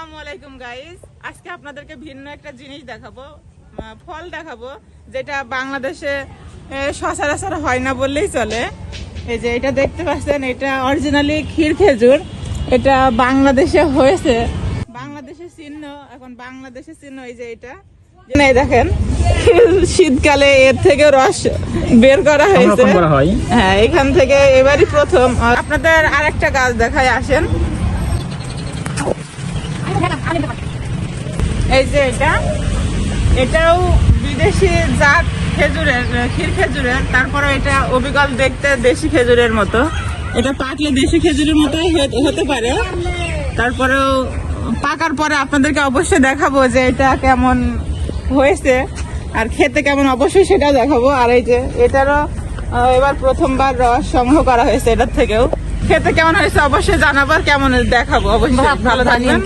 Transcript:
আসসালামু আলাইকুম গাইস আজকে আপনাদেরকে ভিন্ন একটা জিনিস দেখাবো ফল দেখাবো যেটা বাংলাদেশে সচরাচর হয় না বললেই চলে। এই যে এটা দেখতে পাচ্ছেন এটা অরিজিনালি ক্ষীর খেজুর এটা বাংলাদেশে হয়েছে। বাংলাদেশের চিহ্ন এখন বাংলাদেশের চিহ্ন এই যে এটা। এই দেখেন শীতকালে এর থেকে রস বের করা হয়েছে। হয়। এখান থেকে এবারই প্রথম। আর আপনাদের আরেকটা গাছ দেখায় আসেন। এই যে এটা এটাও বিদেশি জাত খেজুরের ক্ষীর খেজুরের তারপরে এটা অবিকল দেখতে দেশি খেজুরের মতো। এটা পাকলে দেশি খেজুরের মতোই হতে- পারে। তারপরেও পাকার পরে আপনাদেরকে অবশ্যই দেখাবো যে এটা কেমন হয়েছে আর খেতে কেমন অবশ্যই সেটা দেখাবো। আর এই যে এটারও এবার প্রথমবার রস সংগ্রহ করা হয়েছে এটার থেকেও। খেতে কেমন হয়েছে অবশ্যই জানাবার কেমন দেখাবো। অবশ্যই ভালো থাকবেন।